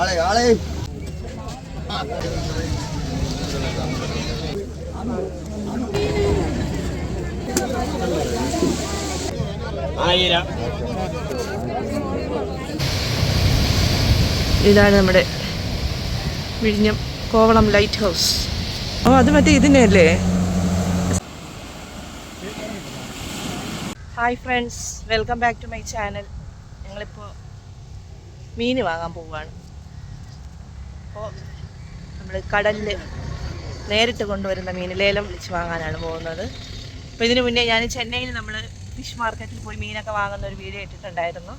ആളെ ആളെ ആയിരം ഇതാണ് നമ്മുടെ വിഴിഞ്ഞം കോവളം ലൈറ്റ് ഹൗസ്. ഓ അത് മറ്റേ ഇതിനെയല്ലേ hi friends welcome back to my channel ഞങ്ങളിപ്പോൾ മീൻ വാങ്ങാൻ പോവുകയാണ് അപ്പോൾ നമ്മൾ കടലിൽ നേരിട്ട് കൊണ്ടുവരുന്ന മീൻ ലേലം വിളിച്ച് വാങ്ങാനാണ് പോകുന്നത്. അപ്പോൾ ഇതിനു മുന്നേ ഞാൻ ചെന്നൈയിൽ നമ്മൾ ഫിഷ് മാർക്കറ്റിൽ പോയി മീനൊക്കെ വാങ്ങുന്ന ഒരു വീഡിയോ ഇട്ടിട്ടുണ്ടായിരുന്നു.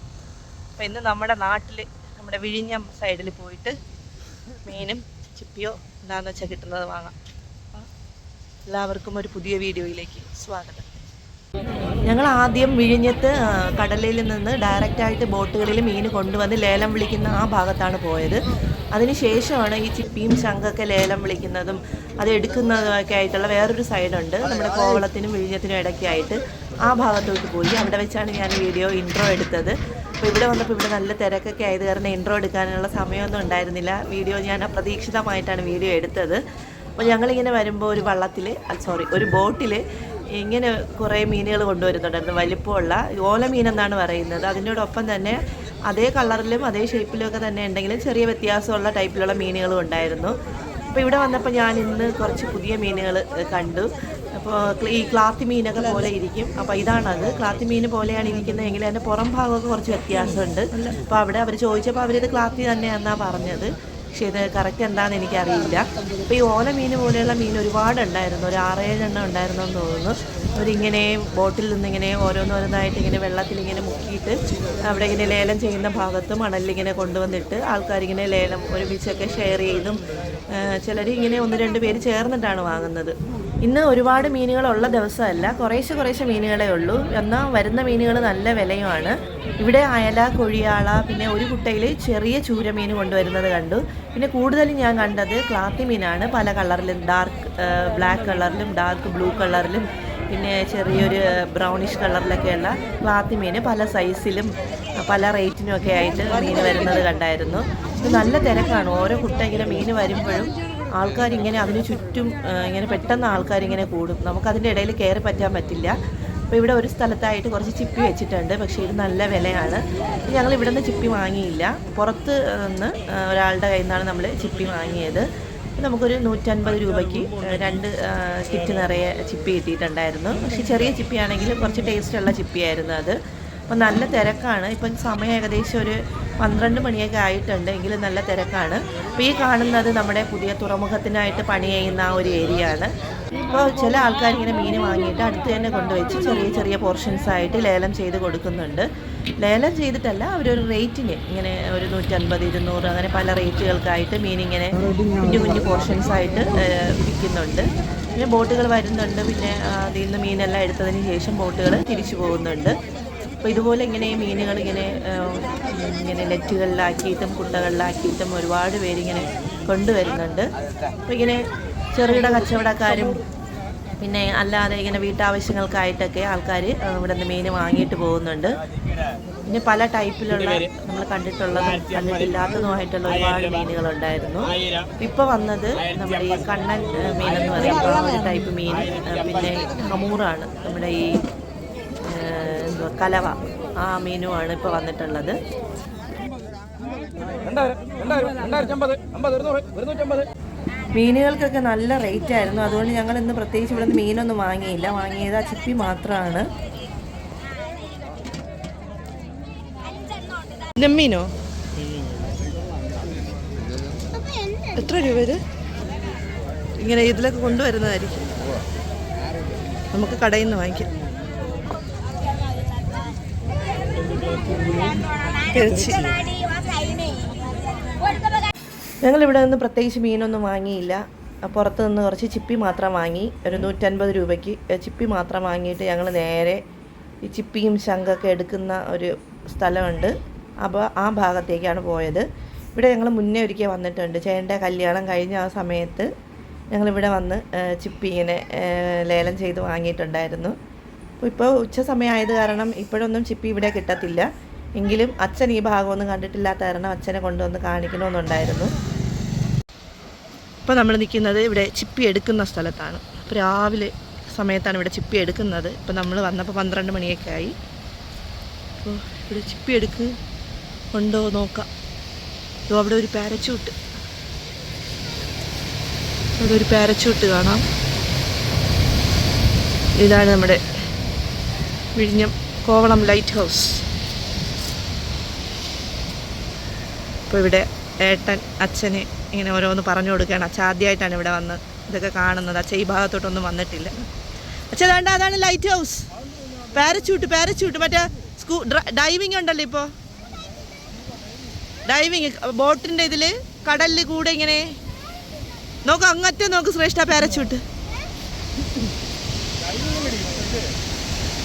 അപ്പോൾ ഇന്ന് നമ്മുടെ നാട്ടിൽ നമ്മുടെ വിഴിഞ്ഞം സൈഡിൽ പോയിട്ട് മീനും ചിപ്പിയോ എന്താണെന്ന് വെച്ചാൽ കിട്ടുന്നത് വാങ്ങാം. എല്ലാവർക്കും ഒരു പുതിയ വീഡിയോയിലേക്ക് സ്വാഗതം. ഞങ്ങൾ ആദ്യം വിഴിഞ്ഞത്ത് കടലിൽ നിന്ന് ഡയറക്റ്റായിട്ട് ബോട്ടുകളിൽ മീൻ കൊണ്ടുവന്ന് ലേലം വിളിക്കുന്ന ആ ഭാഗത്താണ് പോയത്. അതിനുശേഷമാണ് ഈ ചിപ്പിയും ശംഖൊക്കെ ലേലം വിളിക്കുന്നതും അത് എടുക്കുന്നതൊക്കെ ആയിട്ടുള്ള വേറൊരു സൈഡുണ്ട്. നമ്മുടെ കോവളത്തിനും വിഴിഞ്ഞത്തിനും ഇടയ്ക്കായിട്ട് ആ ഭാഗത്തോട്ട് പോയി. അവിടെ വെച്ചാണ് ഞാൻ വീഡിയോ ഇൻട്രോ എടുത്തത്. അപ്പോൾ ഇവിടെ വന്നപ്പോൾ ഇവിടെ നല്ല തിരക്കൊക്കെ ആയത് കാരണം ഇൻട്രോ എടുക്കാനുള്ള സമയമൊന്നും ഉണ്ടായിരുന്നില്ല. വീഡിയോ ഞാൻ അപ്രതീക്ഷിതമായിട്ടാണ് വീഡിയോ എടുത്തത്. അപ്പോൾ ഞങ്ങളിങ്ങനെ വരുമ്പോൾ ഒരു വള്ളത്തിൽ സോറി ഒരു ബോട്ടിൽ ഇങ്ങനെ കുറേ മീനുകൾ കൊണ്ടുവരുന്നുണ്ടായിരുന്നു വലിപ്പമുള്ള ഓല മീൻ എന്നാണ് പറയുന്നത്. അതിനോടൊപ്പം തന്നെ അതേ കളറിലും അതേ ഷേപ്പിലും ഒക്കെ തന്നെ ഉണ്ടെങ്കിലും ചെറിയ വ്യത്യാസമുള്ള ടൈപ്പിലുള്ള മീനുകളും ഉണ്ടായിരുന്നു. അപ്പോൾ ഇവിടെ വന്നപ്പോൾ ഞാൻ ഇന്ന് കുറച്ച് പുതിയ മീനുകൾ കണ്ടു. അപ്പോൾ ഈ ക്ലാത്തി മീനൊക്കെ പോലെ ഇരിക്കും. അപ്പോൾ ഇതാണത്. ക്ലാത്തി മീൻ പോലെയാണ് ഇരിക്കുന്നത്. എങ്കിൽ അതിന്റെ പുറം ഭാഗമൊക്കെ കുറച്ച് വ്യത്യാസമുണ്ട്. അപ്പോൾ അവിടെ അവർ ചോദിച്ചപ്പോൾ അവരിത് ക്ലാത്തി തന്നെയാണെന്നാണ് പറഞ്ഞത്. പക്ഷേ ഇത് കറക്റ്റ് എന്താണെന്ന് എനിക്കറിയില്ല. അപ്പോൾ ഈ ഓല മീൻ പോലെയുള്ള മീൻ ഒരുപാട് ഉണ്ടായിരുന്നു ഒരു ആറേഴെണ്ണം ഉണ്ടായിരുന്നു എന്ന് തോന്നുന്നു. അവരിങ്ങനെ ബോട്ടിൽ നിന്നിങ്ങനെ ഓരോന്നോരോന്നായിട്ട് ഇങ്ങനെ വെള്ളത്തിൽ ഇങ്ങനെ മുക്കിയിട്ട് അവിടെ ഇങ്ങനെ ലേലം ചെയ്യുന്ന ഭാഗത്ത് മണലിങ്ങനെ കൊണ്ടുവന്നിട്ട് ആൾക്കാരിങ്ങനെ ലേലം ഒരുമിച്ചൊക്കെ ഷെയർ ചെയ്തും ചിലർ ഇങ്ങനെ ഒന്ന് രണ്ട് പേര് ചേർന്നിട്ടാണ് വാങ്ങുന്നത്. ഇന്ന് ഒരുപാട് മീനുകളുള്ള ദിവസമല്ല. കുറേശ്ശെ കുറേശ്ശെ മീനുകളേ ഉള്ളൂ. എന്നാൽ വരുന്ന മീനുകൾ നല്ല വിലയുമാണ്. ഇവിടെ അയല കൊഴിയാള പിന്നെ ഒരു കുട്ടയിൽ ചെറിയ ചൂരമീൻ കൊണ്ടുവരുന്നത് കണ്ടു. പിന്നെ കൂടുതലും ഞാൻ കണ്ടത് ക്ലാത്തി മീനാണ് പല കളറിലും ഡാർക്ക് ബ്ലാക്ക് കളറിലും ഡാർക്ക് ബ്ലൂ കളറിലും പിന്നെ ചെറിയൊരു ബ്രൗണിഷ് കളറിലൊക്കെയുള്ള ക്ലാത്തി മീൻ പല സൈസിലും പല റേറ്റിനും ഒക്കെ ആയിട്ട് മീൻ വരുന്നത് കണ്ടായിരുന്നു. നല്ല തിരക്കാണ്. ഓരോ കുട്ട ഇങ്ങനെ മീൻ വരുമ്പോഴും ആൾക്കാരിങ്ങനെ അതിന് ചുറ്റും ഇങ്ങനെ പെട്ടെന്ന് ആൾക്കാരിങ്ങനെ കൂടും. നമുക്കതിന്റെ ഇടയിൽ കയറി പറ്റാൻ പറ്റില്ല. അപ്പോൾ ഇവിടെ ഒരു സ്ഥലത്തായിട്ട് കുറച്ച് ചിപ്പി വെച്ചിട്ടുണ്ട്. പക്ഷേ ഇത് നല്ല വിലയാണ്. ഞങ്ങൾ ഇവിടെ നിന്ന് ചിപ്പി വാങ്ങിയില്ല. പുറത്ത് നിന്ന് ഒരാളുടെ കയ്യിൽ നിന്നാണ് നമ്മൾ ചിപ്പി വാങ്ങിയത്. നമുക്കൊരു നൂറ്റൻപത് രൂപയ്ക്ക് രണ്ട് കിറ്റ് നിറയെ ചിപ്പി കിട്ടിയിട്ടുണ്ടായിരുന്നു. പക്ഷേ ചെറിയ ചിപ്പിയാണെങ്കിൽ കുറച്ച് ടേസ്റ്റുള്ള ചിപ്പിയായിരുന്നു അത്. അപ്പോൾ നല്ല തിരക്കാണ്. ഇപ്പം സമയം ഏകദേശം ഒരു പന്ത്രണ്ട് മണിയൊക്കെ ആയിട്ടുണ്ട്. എങ്കിലും നല്ല തിരക്കാണ്. അപ്പോൾ ഈ കാണുന്നത് നമ്മുടെ പുതിയ തുറമുഖത്തിനായിട്ട് പണി ചെയ്യുന്ന ആ ഒരു ഏരിയ ആണ്. ഇപ്പോൾ ചില ആൾക്കാർ ഇങ്ങനെ മീൻ വാങ്ങിയിട്ട് അടുത്ത് തന്നെ കൊണ്ടുവച്ച് ചെറിയ ചെറിയ പോർഷൻസ് ആയിട്ട് ലേലം ചെയ്ത് കൊടുക്കുന്നുണ്ട്. ലേലം ചെയ്തിട്ടല്ല അവരൊരു റേറ്റിന് ഇങ്ങനെ ഒരു നൂറ്റൻപത് ഇരുന്നൂറ് അങ്ങനെ പല റേറ്റുകൾക്കായിട്ട് മീൻ ഇങ്ങനെ കുഞ്ഞു കുഞ്ഞു പോർഷൻസ് ആയിട്ട് വിൽക്കുന്നുണ്ട്. പിന്നെ ബോട്ടുകൾ വരുന്നുണ്ട്. പിന്നെ അതിൽ നിന്ന് മീനെല്ലാം എടുത്തതിന് ശേഷം ബോട്ടുകൾ തിരിച്ചു പോകുന്നുണ്ട്. അപ്പോൾ ഇതുപോലെ ഇങ്ങനെ മീനുകൾ ഇങ്ങനെ നെറ്റുകളിലാക്കിയിട്ടും കുട്ടകളിലാക്കിയിട്ടും ഒരുപാട് പേരിങ്ങനെ കൊണ്ടുവരുന്നുണ്ട്. അപ്പോൾ ഇങ്ങനെ ചെറുകിട കച്ചവടക്കാരും പിന്നെ അല്ലാതെ ഇങ്ങനെ വീട്ടാവശ്യങ്ങൾക്കായിട്ടൊക്കെ ആൾക്കാർ ഇവിടെ നിന്ന് മീൻ വാങ്ങിയിട്ട് പോകുന്നുണ്ട്. പിന്നെ പല ടൈപ്പിലുള്ള നമ്മൾ കണ്ടിട്ടുള്ളതും കണ്ടിട്ടില്ലാത്തതുമായിട്ടുള്ള ഒരുപാട് മീനുകളുണ്ടായിരുന്നു. ഉണ്ടായിരുന്നു ഇപ്പൊ വന്നത് നമ്മുടെ ഈ കണ്ണൻ മീനെന്ന് പറയുമ്പോൾ ടൈപ്പ് മീൻ പിന്നെ ഹമൂറാണ് നമ്മുടെ ഈ കലവ. ആ മീനുമാണ് ഇപ്പൊ വന്നിട്ടുള്ളത്. മീനുകൾക്കൊക്കെ നല്ല റേറ്റ് ആയിരുന്നു. അതുകൊണ്ട് ഞങ്ങൾ ഇന്ന് പ്രത്യേകിച്ച് ഇവിടെ നിന്ന് മീനൊന്നും വാങ്ങിയില്ല. വാങ്ങിയത് ആ ചിപ്പി മാത്രമാണ്. നെമ്മീനോ എത്ര രൂപ ഇത്? ഇങ്ങനെ ഇതിലൊക്കെ കൊണ്ടുവരുന്നതായിരിക്കും. നമുക്ക് കടയിൽ നിന്ന് വാങ്ങിക്കാം. ഇറച്ചി ഞങ്ങൾ ഇവിടെ നിന്ന് പ്രത്യേകിച്ച് മീനൊന്നും വാങ്ങിയില്ല. പുറത്ത് നിന്ന് കുറച്ച് ചിപ്പി മാത്രം വാങ്ങി. ഒരു നൂറ്റൻപത് രൂപയ്ക്ക് ചിപ്പി മാത്രം വാങ്ങിയിട്ട് ഞങ്ങൾ നേരെ ഈ ചിപ്പിയും ശംഖൊക്കെ എടുക്കുന്ന ഒരു സ്ഥലമുണ്ട്. അപ്പോൾ ആ ഭാഗത്തേക്കാണ് പോയത്. ഇവിടെ ഞങ്ങൾ മുന്നേ ഒരിക്കൽ വന്നിട്ടുണ്ട്. ചേട്ടന്റെ കല്യാണം കഴിഞ്ഞ ആ സമയത്ത് ഞങ്ങളിവിടെ വന്ന് ചിപ്പിങ്ങനെ ലേലം ചെയ്ത് വാങ്ങിയിട്ടുണ്ടായിരുന്നു. അപ്പോൾ ഇപ്പോൾ ഉച്ച സമയമായത് കാരണം ഇപ്പോഴൊന്നും ചിപ്പി ഇവിടെ കിട്ടത്തില്ല. എങ്കിലും അച്ഛൻ ഈ ഭാഗമൊന്നും കണ്ടിട്ടില്ലാത്ത കാരണം അച്ഛനെ കൊണ്ടുവന്ന് കാണിക്കണമെന്നുണ്ടായിരുന്നു. ഇപ്പോൾ നമ്മൾ നിൽക്കുന്നത് ഇവിടെ ചിപ്പി എടുക്കുന്ന സ്ഥലത്താണ്. അപ്പോൾ രാവിലെ സമയത്താണ് ഇവിടെ ചിപ്പി എടുക്കുന്നത്. ഇപ്പോൾ നമ്മൾ വന്നപ്പോൾ പന്ത്രണ്ട് മണിയൊക്കെ ആയി. അപ്പോൾ ഇവിടെ ചിപ്പി എടുക്ക് ഉണ്ടോ നോക്കാം. ഇതോ അവിടെ ഒരു പാരച്യൂട്ട്. അവിടെ ഒരു പാരച്യൂട്ട് കാണാം. ഇതാണ് നമ്മുടെ വിഴിഞ്ഞം കോവളം ലൈറ്റ് ഹൗസ്. ഇപ്പോൾ ഇവിടെ ഏട്ടൻ അച്ഛന് ഇങ്ങനെ ഓരോന്ന് പറഞ്ഞു കൊടുക്കുകയാണ്. അച്ഛൻ ആദ്യമായിട്ടാണ് ഇവിടെ വന്ന് ഇതൊക്കെ കാണുന്നത്. അച്ഛൻ ഈ ഭാഗത്തോട്ടൊന്നും വന്നിട്ടില്ല. അച്ഛൻ അതാണ്ട് അതാണ് ലൈറ്റ് ഹൗസ് പാരച്യൂട്ട് പാരച്യൂട്ട് മറ്റേ സ്കൂ ഡൈവിംഗ് ഉണ്ടല്ലോ ഇപ്പോൾ ഡൈവിങ് ബോട്ടിന്റെ ഇതിൽ കടലിൽ കൂടെ ഇങ്ങനെ. നോക്ക് അങ്ങത്തെ നോക്ക് ശ്രേഷ്ഠ പാരച്യൂട്ട്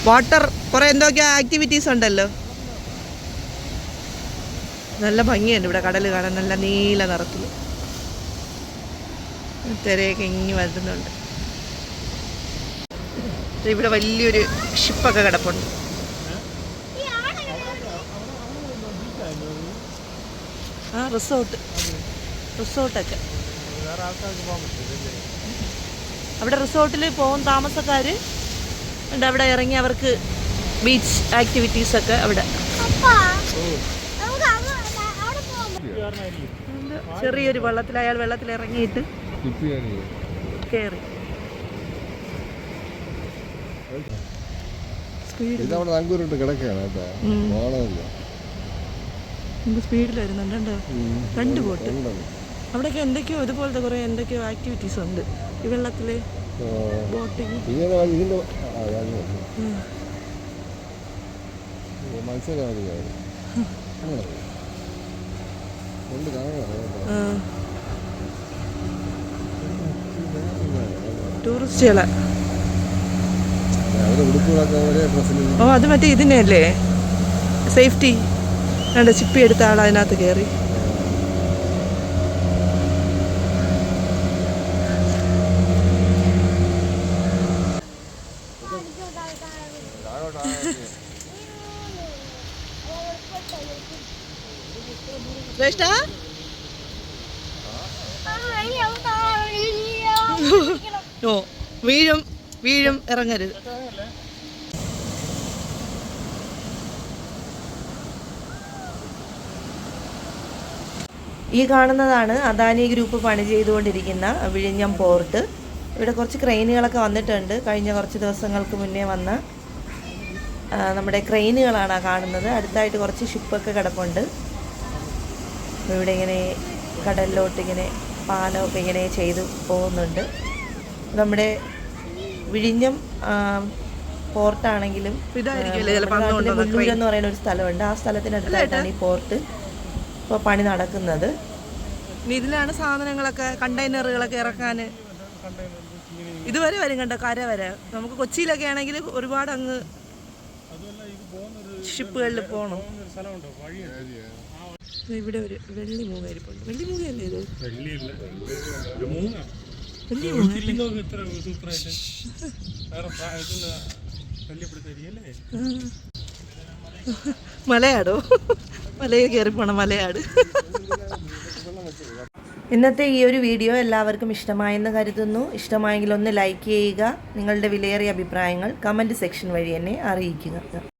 വാട്ടർ കുറേ എന്തൊക്കെയോ ആക്ടിവിറ്റീസ് ഉണ്ടല്ലോ. നല്ല ഭംഗിയുണ്ട് ഇവിടെ കടൽ കാണാൻ നല്ല നീല നിറത്തിൽ. തിരയൊക്കെ ഇങ്ങി വരുന്നുണ്ട്. ഇവിടെ വലിയൊരു ഷിപ്പൊക്കെ കിടപ്പുണ്ട്. ആ റിസോർട്ട്. റിസോർട്ടൊക്കെ. അവിടെ റിസോർട്ടിൽ പോകും താമസക്കാർ ഉണ്ട്. അവിടെ ഇറങ്ങി അവർക്ക് ബീച്ച് ആക്ടിവിറ്റീസൊക്കെ അവിടെ. ചെറിയൊരു വെള്ളത്തിൽ അയാൾ വെള്ളത്തിൽ ഇറങ്ങിയിട്ട് കയറി സ്പീഡിൽ വരുന്നുണ്ടോ രണ്ട് ബോട്ട് അവിടെയൊക്കെ എന്തൊക്കെയോ ഇതുപോലത്തെ കുറേ എന്തൊക്കെയോ ആക്ടിവിറ്റീസ് ഉണ്ട്. ഈ വെള്ളത്തിൽ ബോട്ടിങ് വഴി- ഇതിന്റെ ആ, അങ്ങ് വെച്ചു. ഓ, മത്സ്യകാരി കാര്യം. അങ്ങനെ. കൊണ്ട് കാണണം കേട്ടോ. ടൂറിസ്റ്റുകളെ. ഓ അത് മറ്റേ ഇതിനെയല്ലേ സേഫ്റ്റി. വേണ്ട ചിപ്പി എടുത്ത ആൾ അതിനകത്ത് കയറി ശ്രേഷ്ഠ ഓ വീഴും വീഴും ഇറങ്ങരുത്. ഈ കാണുന്നതാണ് അദാനി ഗ്രൂപ്പ് പണി ചെയ്തുകൊണ്ടിരിക്കുന്ന വിഴിഞ്ഞം പോർട്ട്. ഇവിടെ കുറച്ച് ക്രെയിനുകളൊക്കെ വന്നിട്ടുണ്ട്. കഴിഞ്ഞ കുറച്ച് ദിവസങ്ങൾക്ക് മുന്നേ വന്ന നമ്മുടെ ക്രെയിനുകളാണ് കാണുന്നത്. അടുത്തായിട്ട് കുറച്ച് ഷിപ്പൊക്കെ കിടപ്പുണ്ട്. ഇവിടെ ഇങ്ങനെ കടലിലോട്ട് ഇങ്ങനെ പാലമൊക്കെ ഇങ്ങനെ ചെയ്ത് പോകുന്നുണ്ട്. നമ്മുടെ വിഴിഞ്ഞം പോർട്ടാണെങ്കിലും എന്ന് പറയുന്ന ഒരു സ്ഥലമുണ്ട്. ആ സ്ഥലത്തിനടുത്തായിട്ടാണ് ഈ പോർട്ട് ഇപ്പോൾ പണി നടക്കുന്നത്. ഇനി ഇതിലാണ് സാധനങ്ങളൊക്കെ കണ്ടെയ്നറുകളൊക്കെ ഇറക്കാൻ. ഇതുവരെ വരും കണ്ടോ? കര വരെ. നമുക്ക് കൊച്ചിയിലൊക്കെ ആണെങ്കിൽ ഒരുപാട് അങ്ങ് ഷിപ്പുകളിൽ പോകണം. ഇവിടെ ഒരു വെള്ളി മൂങ്ങ ഇരിപ്പുണ്ട് വെള്ളി മൂങ്ങയല്ലേ ഇത്? വെള്ളി മൂങ്ങ മലയാടോ? മലയിൽ കയറി പോണ മലയാട്. ഇന്നത്തെ ഈ ഒരു വീഡിയോ എല്ലാവർക്കും ഇഷ്ടമായെന്ന് കരുതുന്നു. ഇഷ്ടമായെങ്കിൽ ഒന്ന് ലൈക്ക് ചെയ്യുക നിങ്ങളുടെ വിലയേറിയ അഭിപ്രായങ്ങൾ കമന്റ് സെക്ഷൻ വഴി എന്നെ അറിയിക്കുക.